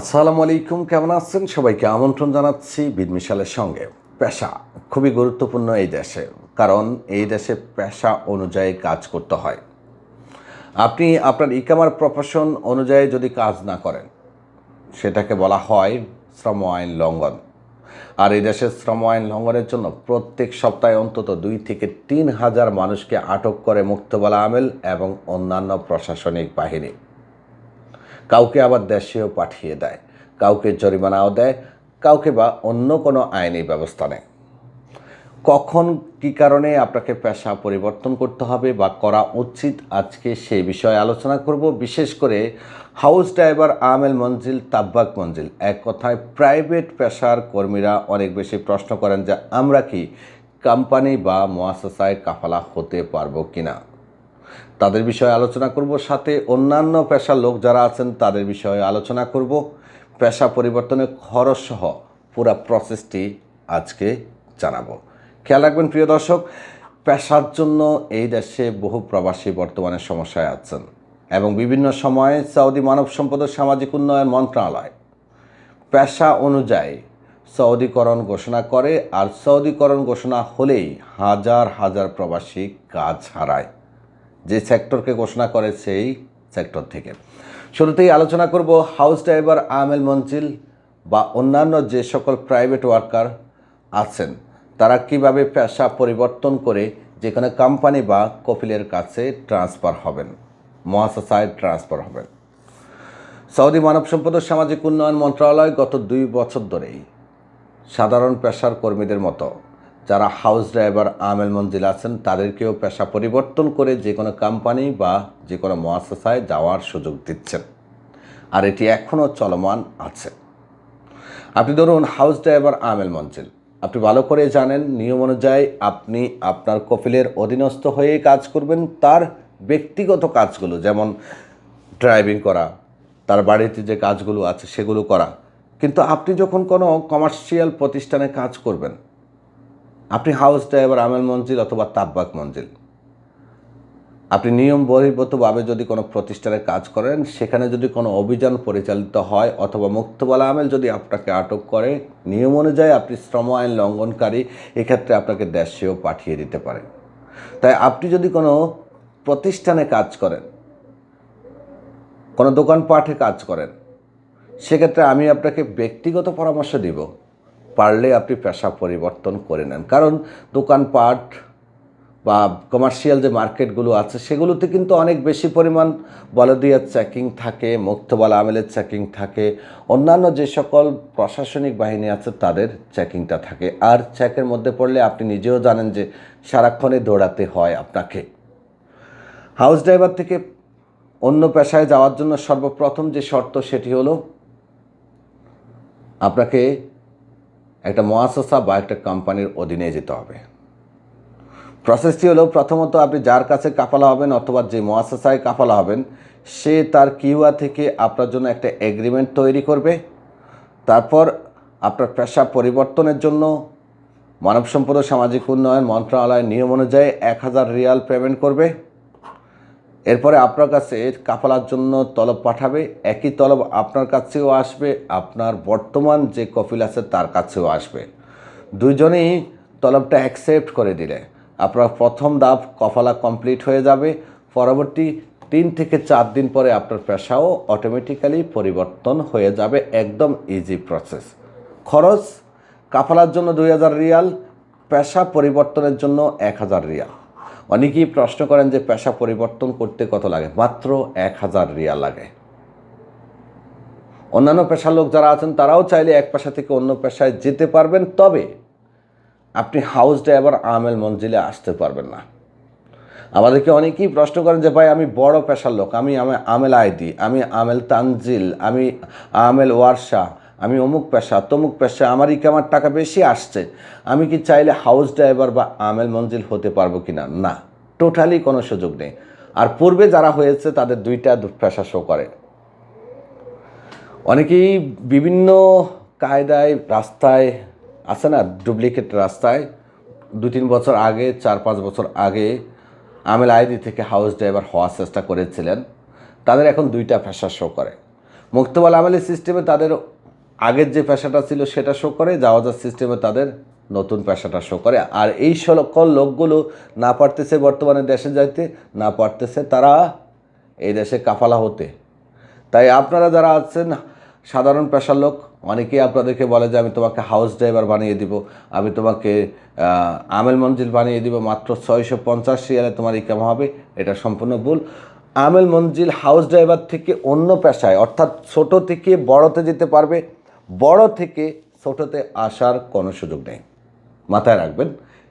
আসসালামু আলাইকুম, কেমন আছেন? সবাইকে আমন্ত্রণ জানাচ্ছি বিদমিশালের সঙ্গে। পেশা খুবই গুরুত্বপূর্ণ এই দেশে, কারণ এই দেশে পেশা অনুযায়ী কাজ করতে হয়। আপনি আপনার ইকামার প্রফেশন অনুযায়ী যদি কাজ না করেন, সেটাকে বলা হয় শ্রম আইন লঙ্ঘন। আর এই দেশের শ্রম আইন লঙ্ঘনের জন্য প্রত্যেক সপ্তাহে অন্তত দুই থেকে তিন হাজার মানুষকে আটক করে মুক্তবালা আমেল এবং অন্যান্য প্রশাসনিক বাহিনী। কাউকে আবার দেশেও পাঠিয়ে দেয়, কাউকে জরিমানাও দেয়, কাউকে বা অন্য কোনো আইনি ব্যবস্থা নেয়। কখন কি কারণে আপনাকে পেশা পরিবর্তন করতে হবে বা করা উচিত, আজকে সেই বিষয়ে আলোচনা করব। বিশেষ করে হাউস ড্রাইভার আমেল মঞ্জিল, তাব্বাক মঞ্জিল, এক কথায় প্রাইভেট পেশার কর্মীরা অনেক বেশি প্রশ্ন করেন যে আমরা কি কোম্পানি বা মোয়াসাসায় কাফালা হতে পারব কিনা। তাদের বিষয়ে আলোচনা করব, সাথে অন্যান্য পেশার লোক যারা আছেন তাদের বিষয়ে আলোচনা করব। পেশা পরিবর্তনের খরচ সহ পুরো প্রসেসটি আজকে জানাব। খেয়াল রাখবেন প্রিয় দর্শক, পেশার জন্য এই দেশে বহু প্রবাসী বর্তমানে সমস্যায় আছেন এবং বিভিন্ন সময়ে সৌদি মানব সম্পদ ও সামাজিক উন্নয়ন মন্ত্রণালয় পেশা অনুযায়ী সৌদিকরণ ঘোষণা করে, আর সৌদিকরণ ঘোষণা হলেই হাজার হাজার প্রবাসী কাজ হারায়। যে সেক্টরকে ঘোষণা করে সেই সেক্টর থেকে। শুরুতেই আলোচনা করব হাউস ড্রাইভার আমেল মঞ্জিল বা অন্যান্য যে সকল প্রাইভেট ওয়ার্কার আছেন, তারা কীভাবে পেশা পরিবর্তন করে যেখানে কোম্পানি বা কপিলের কাছে ট্রান্সফার হবেন মহাশাসায় ট্রান্সফার হবেন। সৌদি মানব সম্পদ ও সামাজিক উন্নয়ন মন্ত্রণালয় গত দুই বছর ধরেই সাধারণ পেশার কর্মীদের মতো যারা হাউস ড্রাইভার আমেল মঞ্জিল আছেন, তাদেরকেও পেশা পরিবর্তন করে যে কোনো কোম্পানি বা যে কোনো মহাশাসায় যাওয়ার সুযোগ দিচ্ছেন। আর এটি এখনও চলমান আছে। আপনি ধরুন হাউস ড্রাইভার আমেল মঞ্জিল আপনি ভালো করে জানেন, নিয়ম অনুযায়ী আপনি আপনার কপিলের অধীনস্থ হয়ে কাজ করবেন, তার ব্যক্তিগত কাজগুলো যেমন ড্রাইভিং করা, তার বাড়িতে যে কাজগুলো আছে সেগুলো করা। কিন্তু আপনি যখন কোনো কমার্শিয়াল প্রতিষ্ঠানে কাজ করবেন আপনি হাউস ড্রাইভার, আমেল মঞ্জিল অথবা তাব্বাক মঞ্জিল। আপনি নিয়ম বহির্ভূতভাবে যদি কোনো প্রতিষ্ঠানে কাজ করেন, সেখানে যদি কোনো অভিযান পরিচালিত হয় অথবা মুক্তবালা আমেল যদি আপনাকে আটক করে, নিয়ম অনুযায়ী আপনি শ্রম আইন লঙ্ঘনকারী, এক্ষেত্রে আপনাকে দেশেও পাঠিয়ে দিতে পারে। তাই আপনি যদি কোনো প্রতিষ্ঠানে কাজ করেন, কোনো দোকানপাটে কাজ করেন, সেক্ষেত্রে আমি আপনাকে ব্যক্তিগত পরামর্শ দিব। পারলে আপনি পেশা পরিবর্তন করে নেন। কারণ দোকানপাট বা কমার্শিয়াল যে মার্কেটগুলো আছে, সেগুলোতে কিন্তু অনেক বেশি পরিমাণ বলদিয়ার চেকিং থাকে, মুক্তবাল আমেলের চেকিং থাকে। অন্যান্য যে সকল প্রশাসনিক বাহিনী আছে, তাদের চেকিংটা থাকে। আর চেকের মধ্যে পড়লে আপনি নিজেও জানেন যে সারাক্ষণে দৌড়াতে হয় আপনাকে। হাউস ড্রাইভার থেকে অন্য পেশায় যাওয়ার জন্য সর্বপ্রথম যে শর্ত সেটি হলো, আপনাকে একটা মহাসসা বা একটা কোম্পানির অধীনে যেতে হবে। প্রসেসটি হলো প্রথমত আপনি যার কাছে কাফালা হবেন অথবা যে মহাসসায় কাফালা হবেন, সে তার কিউয়া থেকে আপনার জন্য একটা এগ্রিমেন্ট তৈরি করবে। তারপর আপনার পেশা পরিবর্তনের জন্য মানব সম্পদ সামাজিক উন্নয়ন মন্ত্রণালয়ের নিয়ম অনুযায়ী এক হাজার রিয়াল পেমেন্ট করবে। এরপরে আপনার কাছে কাফালার জন্য তলব পাঠাবে, একই তলব আপনার কাছেও আসবে, আপনার বর্তমান যে কপিল আছে তার কাছেও আসবে। দুজনেই তলবটা অ্যাকসেপ্ট করে দিলে। আপনার প্রথম ধাপ কফালা কমপ্লিট হয়ে যাবে, পরবর্তী তিন থেকে চার দিন পরে আপনার পেশাও অটোমেটিক্যালি পরিবর্তন হয়ে যাবে, একদম ইজি প্রসেস খরচ, কাফালার জন্য দুই হাজার রিয়াল, পেশা পরিবর্তনের জন্য এক হাজার রিয়াল। অনেকেই প্রশ্ন করেন যে পেশা পরিবর্তন করতে কত লাগে? মাত্র এক হাজার রিয়াল লাগে। অন্যান্য পেশার লোক যারা আছেন, তারাও চাইলে এক পেশা থেকে অন্য পেশায় যেতে পারবেন। তবে আপনি হাউস ড্রাইভার আমেল মঞ্জিলে আসতে পারবেন না। আমাদেরকে অনেকেই প্রশ্ন করেন যে, ভাই, আমি বড় পেশার লোক। আমি আমি আমেল আইডি, আমি আমেল তানজিল, আমি আমেল ওয়ারশা, আমি অমুক পেশা, তমুক পেশা, আমার টাকা বেশি আসছে। আমি কি চাইলে হাউস ড্রাইভার বা আমেল মঞ্জিল হতে পারব কি না না। টোটালি কোনো সুযোগ নেই। আর পূর্বে যারা হয়েছে, তাদের দুইটা পেশা শো করে। অনেকেই বিভিন্ন কায়দায়, রাস্তায়, আছে না ডুপ্লিকেট রাস্তায়, দু তিন বছর আগে, চার পাঁচ বছর আগে আমেল আইডি থেকে হাউস ড্রাইভার হওয়ার চেষ্টা করেছিলেন। তাদের এখন দুইটা পেশা শো করে। মুক্তবাল আমলি সিস্টেমে তাদের আগের যে পেশাটা ছিল, সেটা শো করে জাওয়াজার সিস্টেমে তাদের নতুন পেশাটা শো করে। আর এই সকল লোকগুলো না পারতেছে বর্তমানে দেশে যাইতে, না পারতেছে তারা এই দেশে কাফালা হতে। তাই আপনারা যারা আছেন, সাধারণ পেশার লোক, অনেকেই আপনাদেরকে বলে যে, আমি তোমাকে হাউস ড্রাইভার বানিয়ে দিব, আমি তোমাকে আমেল মঞ্জিল বানিয়ে দিব, মাত্র ছয়শো পঞ্চাশ রিয়ালে তোমার ইকাম হবে। এটা সম্পূর্ণ ভুল। আমেল মঞ্জিল হাউস ড্রাইভার থেকে অন্য পেশায়, অর্থাৎ ছোট থেকে বড়তে যেতে পারবে, বড় থেকে ছোটতে আসার কোনো সুযোগ নেই। মাথায় রাখবেন,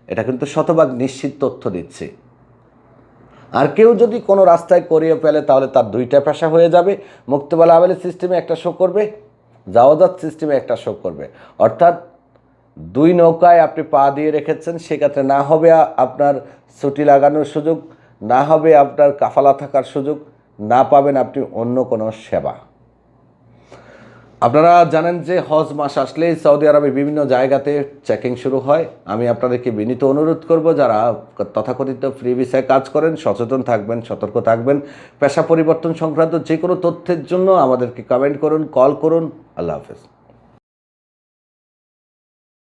এটা কিন্তু শতভাগ নিশ্চিত তথ্য দিচ্ছি। আর কেউ যদি কোনো রাস্তায় করিয়ে ফেলে, তাহলে তার দুইটা পেশা হয়ে যাবে। মুক্তবেলা আবেলের সিস্টেমে একটা শো করবে জাওয়াজাত সিস্টেমে একটা শো করবে। অর্থাৎ দুই নৌকায় আপনি পা দিয়ে রেখেছেন, সেক্ষেত্রে না হবে আপনার ছুটি লাগানোর সুযোগ, না হবে আপনার কাফালা থাকার সুযোগ, না পাবেন আপনি অন্য কোনো সেবা। আপনারা জানেন যে হজ মাস আসলেই সৌদি আরবে বিভিন্ন জায়গাতে চেকিং শুরু হয়। আমি আপনাদেরকে বিনীত অনুরোধ করব, যারা তথাকথিত ফ্রি ভিসায় কাজ করেন, সচেতন থাকবেন, সতর্ক থাকবেন। পেশা পরিবর্তন সংক্রান্ত যে কোনো তথ্যের জন্য আমাদেরকে কমেন্ট করুন কল করুন। আল্লাহ হাফেজ।